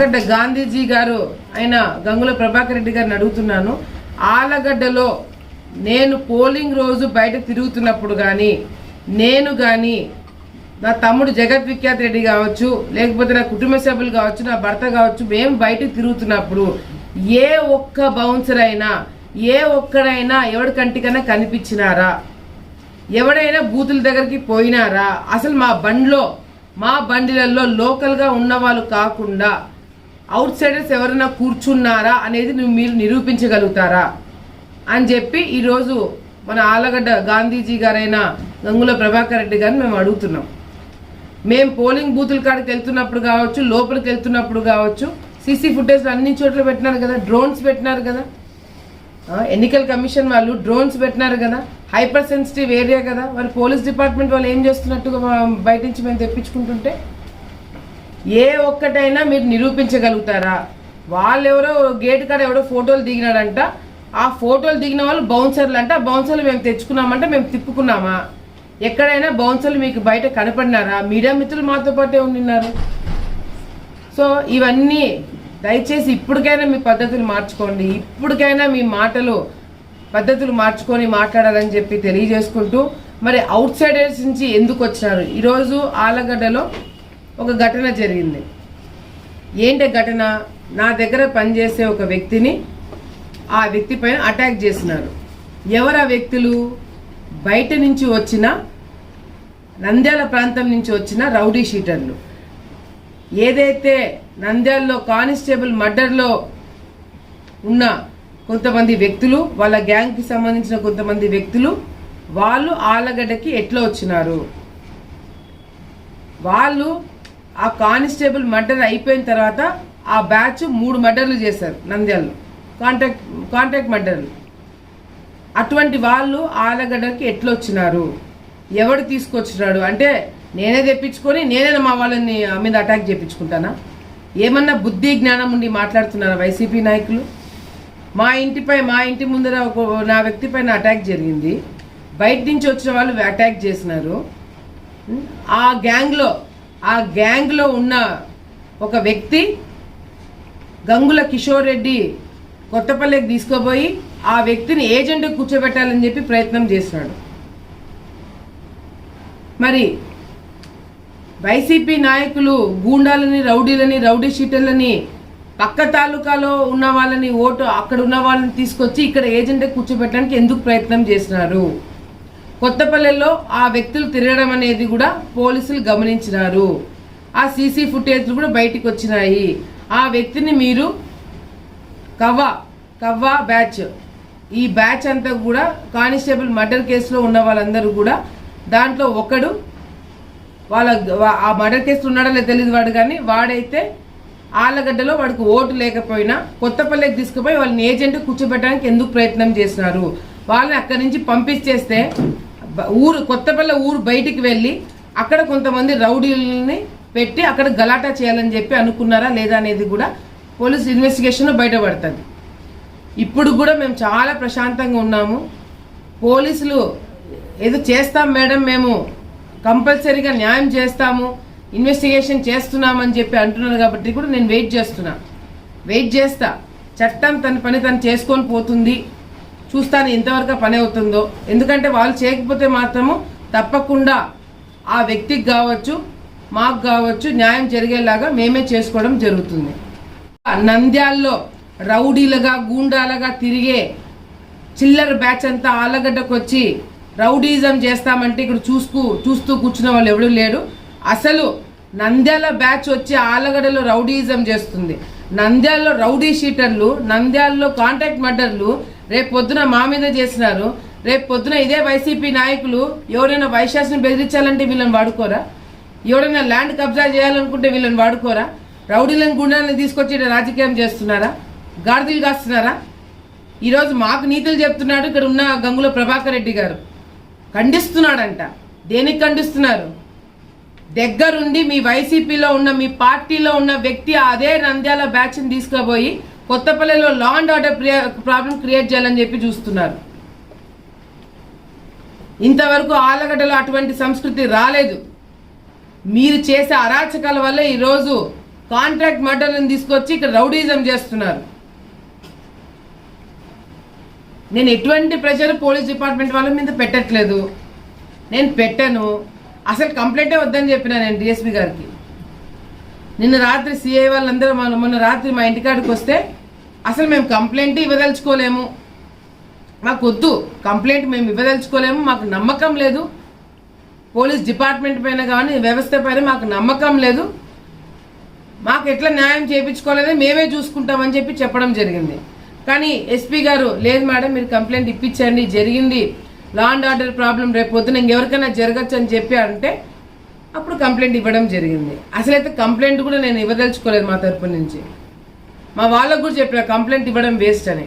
ఆలగడ్డ గాంధీజీ గారు ఆయన గంగుల ప్రభాకర్ రెడ్డి గారిని అడుగుతున్నాను. ఆలగడ్డలో నేను పోలింగ్ రోజు బయట తిరుగుతున్నప్పుడు కానీ నేను కానీ నా తమ్ముడు జగత్ విఖ్యాత్ రెడ్డి కావచ్చు లేకపోతే నా కుటుంబ సభ్యులు కావచ్చు నా భర్త కావచ్చు మేము బయట తిరుగుతున్నప్పుడు ఏ ఒక్క బౌన్సర్ అయినా ఏ ఒక్కడైనా ఎవరి కంటికైనా కనిపించినారా? ఎవడైనా బూతుల దగ్గరికి పోయినారా? అసలు మా బండిలో మా బండిలలో లోకల్గా ఉన్న వాళ్ళు కాకుండా అవుట్ సైడర్స్ ఎవరైనా కూర్చున్నారా అనేది నువ్వు మీరు నిరూపించగలుగుతారా? అని చెప్పి ఈరోజు మన ఆలగడ్డ గాంధీజీ గారైన గంగుల ప్రభాకర్ రెడ్డి గారిని మేము అడుగుతున్నాం. మేము పోలింగ్ బూతుల కాడికి వెళ్తున్నప్పుడు కావచ్చు లోపలికి వెళ్తున్నప్పుడు కావచ్చు సీసీ ఫుటేజ్ అన్ని చోట్ల పెట్టినారు కదా డ్రోన్స్ పెట్టినారు కదా. ఎన్నికల కమిషన్ వాళ్ళు డ్రోన్స్ పెట్టినారు కదా హైపర్ సెన్సిటివ్ ఏరియా కదా. మరి పోలీస్ డిపార్ట్మెంట్ వాళ్ళు ఏం చేస్తున్నట్టుగా బయట నుంచి మేము తెప్పించుకుంటుంటే ఏ ఒక్కటైనా మీరు నిరూపించగలుగుతారా? వాళ్ళెవరో గేట్ కాడ ఎవడో ఫోటోలు దిగినాడంట ఆ ఫోటోలు దిగిన వాళ్ళు బౌన్సర్లు అంట ఆ బౌన్సర్లు మేము తెచ్చుకున్నామంటే మేము తిప్పుకున్నామా? ఎక్కడైనా బౌన్సర్లు మీకు బయట కనపడినారా? మీడియా మిత్రులు మాతో పాటే ఉండినారు. సో ఇవన్నీ దయచేసి ఇప్పటికైనా మీ పద్ధతులు మార్చుకోండి. ఇప్పటికైనా మీ మాటలు పద్ధతులు మార్చుకొని మాట్లాడాలని చెప్పి తెలియజేసుకుంటూ మరి అవుట్ సైడర్స్ నుంచి ఎందుకు వచ్చినారు? ఈరోజు ఆలగడ్డలో ఒక ఘటన జరిగింది. ఏంటి ఘటన? నా దగ్గర పనిచేసే ఒక వ్యక్తిని ఆ వ్యక్తి పైన అటాక్ చేసినారు. ఎవరు ఆ వ్యక్తులు? బయట నుంచి వచ్చిన నంద్యాల ప్రాంతం నుంచి వచ్చిన రౌడీ షీటర్లు. ఏదైతే నంద్యాలలో కానిస్టేబుల్ మర్డర్లో ఉన్న కొంతమంది వ్యక్తులు వాళ్ళ గ్యాంగ్కి సంబంధించిన కొంతమంది వ్యక్తులు వాళ్ళు ఆలగడ్డకి ఎట్లా వచ్చినారు? వాళ్ళు ఆ కానిస్టేబుల్ మర్డర్ అయిపోయిన తర్వాత ఆ బ్యాచ్ మూడు మర్డర్లు చేశారు నంద్యాలలో. కాంటాక్ట్ కాంటాక్ట్ మర్డర్లు. అటువంటి వాళ్ళు ఆలగడ్డకి ఎట్లా వచ్చినారు ఎవడు తీసుకొచ్చినాడు? అంటే నేనే తెప్పించుకొని నేనే మా వాళ్ళని మీద అటాక్ చేయించుకుంటానా ఏమన్నా బుద్ధి జ్ఞానం ఉండి మాట్లాడుతున్నారా వైసీపీ నాయకులు? మా ఇంటిపై మా ఇంటి ముందర ఒక నా వ్యక్తి పైన అటాక్ జరిగింది. బయట నుంచి వచ్చిన వాళ్ళు అటాక్ చేసినారు. ఆ గ్యాంగ్లో ఆ గ్యాంగ్లో ఉన్న ఒక వ్యక్తి గంగుల కిషోర్ రెడ్డి కొత్తపల్లికి తీసుకుపోయి ఆ వ్యక్తిని ఏజెంట్ కూర్చోబెట్టాలని చెప్పి ప్రయత్నం చేస్తున్నాడు. మరి వైసీపీ నాయకులు గూండాలని రౌడీలని రౌడీ షీటర్లని పక్క తాలూకాలో ఉన్న వాళ్ళని ఓటు అక్కడ ఉన్న వాళ్ళని తీసుకొచ్చి ఇక్కడ ఏజెంట్ కూర్చోబెట్టడానికి ఎందుకు ప్రయత్నం చేస్తున్నారు? కొత్తపల్లెలో ఆ వ్యక్తులు తిరగడం అనేది కూడా పోలీసులు గమనించినారు. ఆ సీసీ ఫుటేజ్లు కూడా బయటికి వచ్చినాయి. ఆ వ్యక్తిని మీరు కవ్వ కవ్వ బ్యాచ్ ఈ బ్యాచ్ అంతా కూడా కానిస్టేబుల్ మర్డర్ కేసులో ఉన్న వాళ్ళందరూ కూడా దాంట్లో ఒకడు వాళ్ళ ఆ మర్డర్ కేసులో ఉన్నాడో లేదో తెలియదు వాడు కానీ వాడైతే ఆలగడ్డలో వాడికి ఓటు లేకపోయినా కొత్తపల్లికి తీసుకుపోయి వాళ్ళని ఏజెంట్ కూర్చోబెట్టడానికి ఎందుకు ప్రయత్నం చేసినారు వాళ్ళని అక్కడి నుంచి పంపించేస్తే ఊరు కొత్తపల్లి ఊరు బయటికి వెళ్ళి అక్కడ కొంతమంది రౌడీలని పెట్టి అక్కడ గలాటా చేయాలని చెప్పి అనుకున్నారా లేదా అనేది కూడా పోలీస్ ఇన్వెస్టిగేషన్ బయటపడుతుంది. ఇప్పుడు కూడా మేము చాలా ప్రశాంతంగా ఉన్నాము. పోలీసులు ఏదో చేస్తాం మేడం మేము కంపల్సరీగా న్యాయం చేస్తాము ఇన్వెస్టిగేషన్ చేస్తున్నామని చెప్పి అంటున్నారు కాబట్టి కూడా నేను వెయిట్ చేస్తున్నా. వెయిట్ చేస్తా. చట్టం తన పని తను చేసుకొని పోతుంది. చూస్తాను ఎంతవరకు పని అవుతుందో. ఎందుకంటే వాళ్ళు చేయకపోతే మాత్రము తప్పకుండా ఆ వ్యక్తికి కావచ్చు మాకు కావచ్చు న్యాయం జరిగేలాగా మేమే చేసుకోవడం జరుగుతుంది. నంద్యాల్లో రౌడీలుగా గూండాలుగా తిరిగే చిల్లర బ్యాచ్ అంతా ఆలగడ్డకు వచ్చి రౌడీజం చేస్తామంటే ఇక్కడ చూసుకు చూస్తూ కూర్చున్న వాళ్ళు ఎవడూ లేడు అసలు నంద్యాల బ్యాచ్ వచ్చి ఆలగడ్డలో రౌడీజం చేస్తుంది. నంద్యాలలో రౌడీ షీటర్లు నంద్యాలలో కాంటాక్ట్ మర్డర్లు రేపు పొద్దున మా మీద చేసినారు. రేపు పొద్దున ఇదే వైసీపీ నాయకులు ఎవరైనా వైశాస్ని బెదిరించాలంటే వీళ్ళని వాడుకోరా? ఎవరైనా ల్యాండ్ కబ్జా చేయాలనుకుంటే వీళ్ళని వాడుకోరా? రౌడీలను గుండాలను తీసుకొచ్చి రాజకీయం చేస్తున్నారా? గాడిదలు కాస్తున్నారా? ఈరోజు మాకు నీతులు చెప్తున్నాడు ఇక్కడ ఉన్న గంగుల ప్రభాకర్ రెడ్డి గారు. ఖండిస్తున్నాడంట. దేనికి ఖండిస్తున్నారు? దగ్గరుండి మీ వైసీపీలో ఉన్న మీ పార్టీలో ఉన్న వ్యక్తి అదే నంద్యాల బ్యాచ్ని తీసుకుపోయి కొత్తపల్లిలో law and order problem create చేయాలని చెప్పి చూస్తున్నారు. ఇంతవరకు ఆలగడ్డలో అటువంటి సంస్కృతి రాలేదు. మీరు చేసే అరాచకాల వల్ల ఈరోజు కాంట్రాక్ట్ మర్డర్లను తీసుకొచ్చి ఇక్కడ రౌడీజం చేస్తున్నారు. నేను ఎటువంటి ప్రెషర్ పోలీస్ డిపార్ట్మెంట్ వాళ్ళ మీద పెట్టట్లేదు. నేను పెట్టను. అసలు కంప్లైంటే వద్దని చెప్పిన నేను డిఎస్పీ గారికి. నిన్న రాత్రి సిఐ వాళ్ళందరూ మన మొన్న రాత్రి మా ఇంటికాడికి వస్తే అసలు మేము కంప్లైంట్ ఇవ్వదలుచుకోలేము. మాకు వద్దు కంప్లైంట్ మేము ఇవ్వదలుచుకోలేము మాకు నమ్మకం లేదు. పోలీస్ డిపార్ట్మెంట్ పైన కానీ వ్యవస్థ పైన మాకు నమ్మకం లేదు. మాకు ఎట్లా న్యాయం చేయించుకోలేదని మేమే చూసుకుంటామని చెప్పి చెప్పడం జరిగింది. కానీ ఎస్పీ గారు లేదు మేడం మీరు కంప్లైంట్ ఇప్పించండి జరిగింది. లా అండ్ ఆర్డర్ ప్రాబ్లం రేపు పొద్దున ఇంకెవరికైనా జరగచ్చు అని చెప్పి అంటే అప్పుడు కంప్లైంట్ ఇవ్వడం జరిగింది. అసలైతే కంప్లైంట్ కూడా నేను ఇవ్వదలుచుకోలేదు మా తరపు నుంచి. మా వాళ్ళకు కూడా చెప్పిన కంప్లైంట్ ఇవ్వడం వేస్ట్ అని.